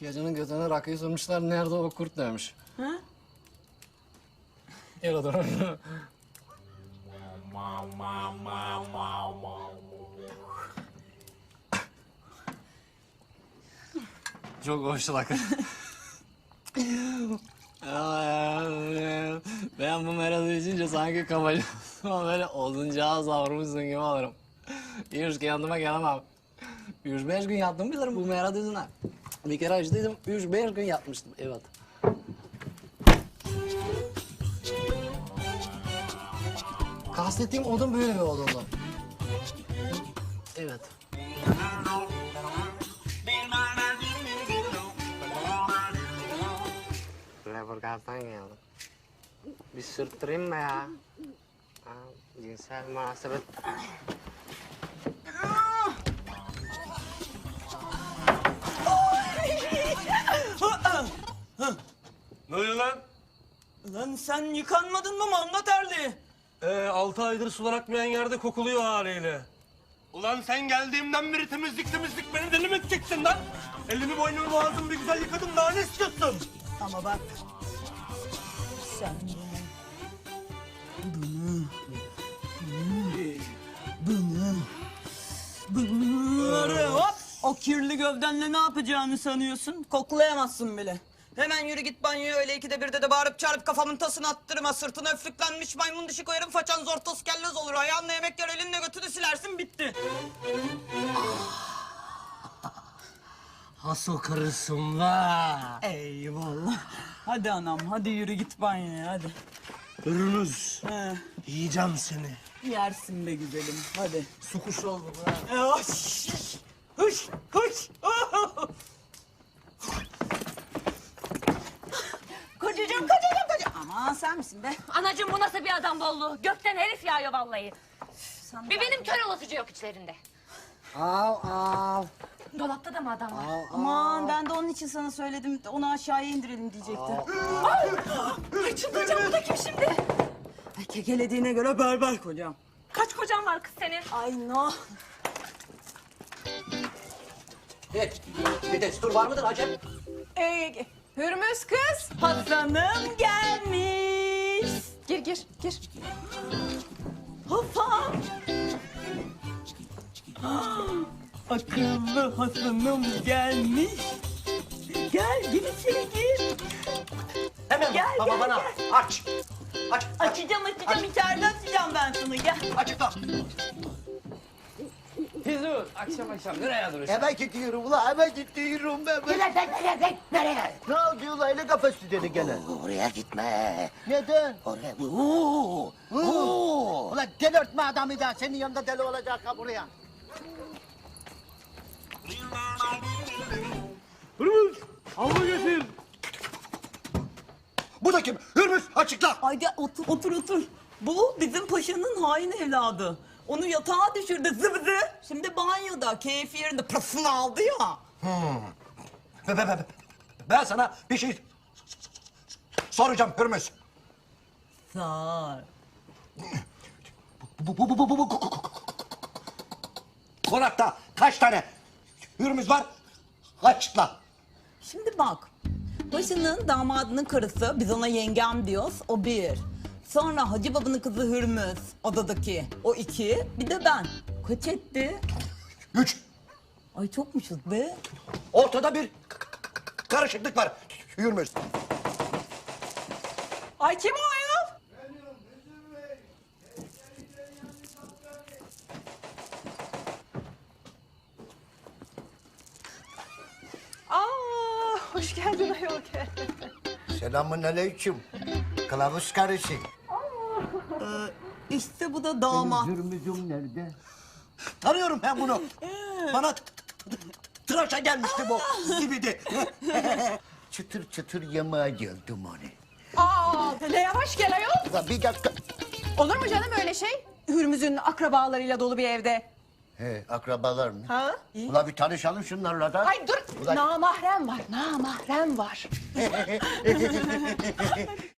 Gecenin götüne rakıyı sürmüşler. Nerede o kurt demiş. Ha? Yürü dur. Çok hoş rakı. ben bu meradı içince sanki kafacığıma böyle oduncağa savrulmuşsun gibi olurum. Yüz kendime gelemem. Yüz beş gün yattım bilirim bu meradı yüzünden. Bir kere açtıydım, üç beş gün yatmıştım. Evet. Kastettiğim odun böyle bir odundu. Evet. Leburgaz'dan geldim. Bir sürttüreyim mi ya? Cinsel münasebet. Oluyor lan? Lan sen yıkanmadın mı manda terli? Ee, altı aydır sular akmayan yerde kokuluyor haliyle. Ulan sen geldiğimden beri temizlik temizlik beni deli mi edeceksin lan? Elimi boynumu boğazımı bir güzel yıkadım daha ne istiyorsun? Ama bak. Sen bunu, bunu, bunu, bunları hop o kirli gövdenle ne yapacağını sanıyorsun? Koklayamazsın bile. Hemen yürü git banyoya öyle ikide birde de bağırıp çağırıp kafamın tasını attırma. Sırtına öflüklenmiş maymun dişi koyarım façan zortos kellez olur. Ayağınla yemek yer elinle götünü silersin bitti. Has o karısın la. Eyvallah. Hadi anam hadi yürü git banyoya hadi. Ürünüz. He, Yiyeceğim seni. yersin be güzelim hadi. Su kuşu oldum ha. E, Hoş, hoş, Aman sen misin be? Anacığım bu nasıl bir adam bolluğu? Gökten herif yağıyor vallahi. Bir benim kör olasıcı yok içlerinde. Av av. Dolapta da mı adam var? Aman ben de onun için sana söyledim. Onu aşağıya indirelim diyecektim. Ay çıldıracağım bu da kim şimdi? Ay, kekelediğine göre berber kocam. Kaç kocan var kız senin? Ay no. Evet. Bir destur var mıdır acep? Ee, Hürmüz kız. Hasan'ım gelmiş. Gir gir gir. Hasan. Akıllı Hasan'ım gelmiş. Gel gir içeri gir. Hemen Gel, baba gel, bana. gel. Aç. Aç. Aç. Açacağım açacağım içeride açacağım ben sana gel. Açıkla. Fizur, akşam akşam nereye duruyorsun? Hemen gidiyorum ulan hemen gidiyorum ben. ben. Nereye, nereye, nereye? Ne oldu ulan öyle kafası dedi gene. Oraya gitme. Neden? Oraya... Oo, oo. Ulan delirtme adamı da senin yanında deli olacak ha buraya. Hürmüz. Havlu getir. Bu da kim? Hürmüz açıkla. Haydi otur otur otur. Bu bizim paşanın hain evladı. Onu yatağa düşürdü zıbzı. Şimdi banyoda keyfi yerinde pırasını aldı ya. Be, be, be, be. Ben sana bir şey soracağım Hürmüz. Sar. Bu, bu, bu, bu, bu, bu, Konakta kaç tane Hürmüz var? Açıkla. Şimdi bak. Paşanın damadının karısı, biz ona yengem diyoruz, o bir. Sonra Hacı Baba'nın kızı Hürmüz, odadaki. O iki, bir de ben. Kaç etti? Üç. Ay çokmuşuz be. Ortada bir k- k- k- karışıklık var. Hürmüz. Ay kim o ayol? Aa hoş geldin ayol. Selamun aleyküm. Kılavuz karısı. İşte bu da damat. Hürmüzüm nerede? Tanıyorum ben bunu. Bana tıraşa gelmişti bu. Zibidi. çıtır çıtır yemeğe geldim onu. Aa hele yavaş gel ayol. Ulan bir dakika. Olur mu canım öyle şey? Hürmüz'ün akrabalarıyla dolu bir evde. He akrabalar mı? Ha? Ulan bir tanışalım şunlarla da. Ay dur. Ulan- Namahrem var. Namahrem var.